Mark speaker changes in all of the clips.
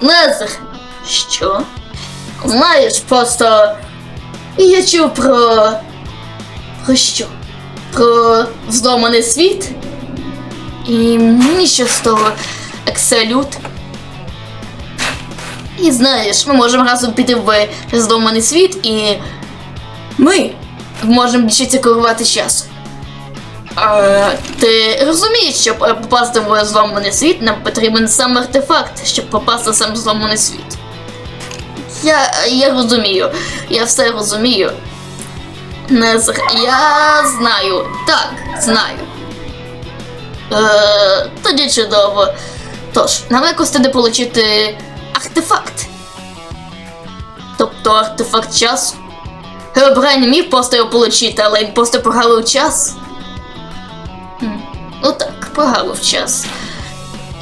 Speaker 1: Лезер. Що? Знаєш, просто я чув про. про що? Про зломаний світ? І що з того екселют. І знаєш, ми можемо разом піти в зломаний світ і ми можемо більше керувати часом. А, ти розумієш, щоб попасти в зломаний світ, нам потрібен сам артефакт, щоб попасти в сам зломаний світ. Я, я розумію, я все розумію. Не з... Я знаю, так, знаю. Е, тоді чудово. Тож, нам якось треба отримати артефакт. Тобто артефакт часу. Геобрай не міг просто його отримати, але він просто прогавив час. Ну так, прогавив час.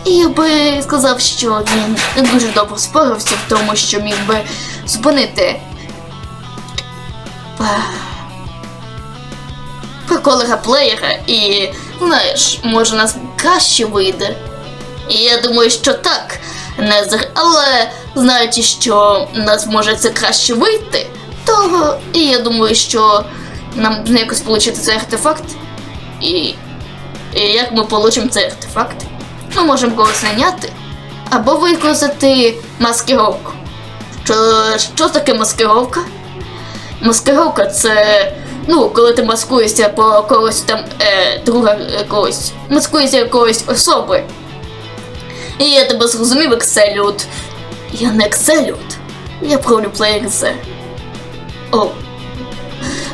Speaker 1: І я би сказав, що він не дуже добре спорався в тому, що міг би зупинити. е, Проколера плеєра і, знаєш, може нас краще вийде. І я думаю, що так, Незер, але знаючи, що нас може це краще вийти, то і я думаю, що нам якось отримати цей артефакт. І, і як ми отримаємо цей артефакт? Ми можемо когось наняти або використати маскировку. Що, що таке маскировка? Маскировка це. Ну, коли ти маскуєшся по когось там е, друга якогось. Маскуєшся якоїсь особи. І я тебе зрозумів, Екселют. Я не Екселют. Я правлю плеєр О.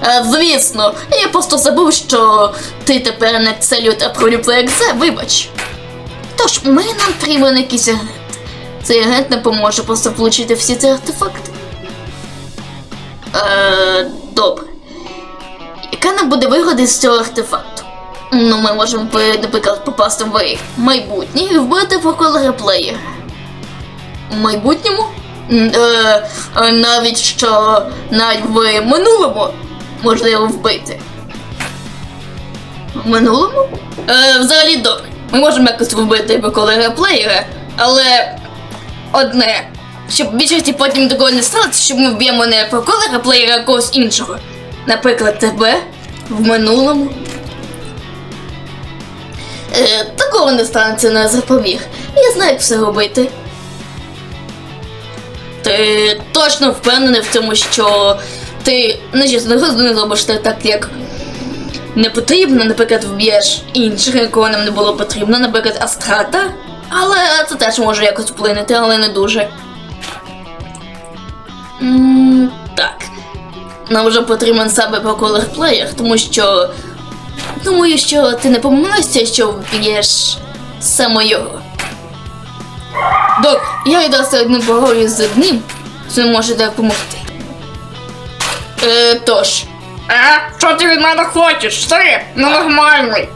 Speaker 1: Е, звісно, я просто забув, що ти тепер не Екселют, а правлю плеєр вибач. Тож, ми нам потрібен якийсь агент. Цей агент не поможе просто отримати всі ці артефакти. Е, добре. Яка нам буде вигода з цього артефакту? Ну, ми можемо, наприклад, попасти в майбутнє і вбити проколера плеєра. У майбутньому? Е, е, навіть що навіть в минулому можна його вбити. В минулому? Е, взагалі добре. Ми можемо якось вбити проколера плеєра, але одне. Щоб більшості потім такого не сталося, щоб ми вб'ємо не проколера плеєра, а когось іншого. Наприклад, тебе в минулому. Е, такого не станеться на запобіг. Я знаю, як все робити. Ти точно впевнений в тому, що ти не чесно не зробиш це так, як не потрібно, наприклад, вб'єш інших, якого нам не було потрібно, наприклад, Астрата. Але це теж може якось вплинути, але не дуже. м. Нам вже потрібен саме проколер плеєр, тому що. Думаю, що ти не помилився, що вб'єш саме його. Добре, я йду сьогодні поговорю з одним, що може допомогти. Е, тож,
Speaker 2: Е, що ти від мене хочеш? Ти ненормальний.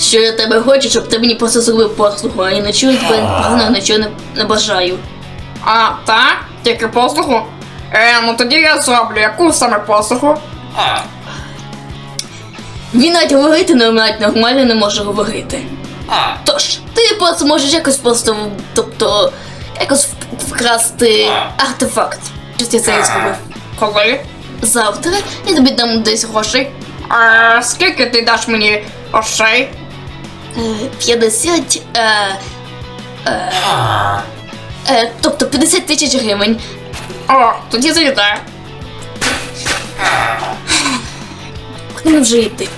Speaker 1: що я тебе хочу, щоб ти мені просто зробив послугу, а я нічого тебе погано нічого не, не бажаю.
Speaker 2: А, так? Тільки послугу? Е, ну тоді я зроблю яку саме послугу?
Speaker 1: Він навіть говорити не навіть нормально не може говорити. Тож, ти просто можеш якось просто, тобто, якось вкрасти артефакт. Щось я це і зробив.
Speaker 2: Коли?
Speaker 1: Завтра я тобі дам десь грошей.
Speaker 2: Е, скільки ти даш мені грошей?
Speaker 1: Е, 50. Е, е, е, тобто 50 тисяч гривень.
Speaker 2: О, тоді завітай.
Speaker 1: Куди вже йти?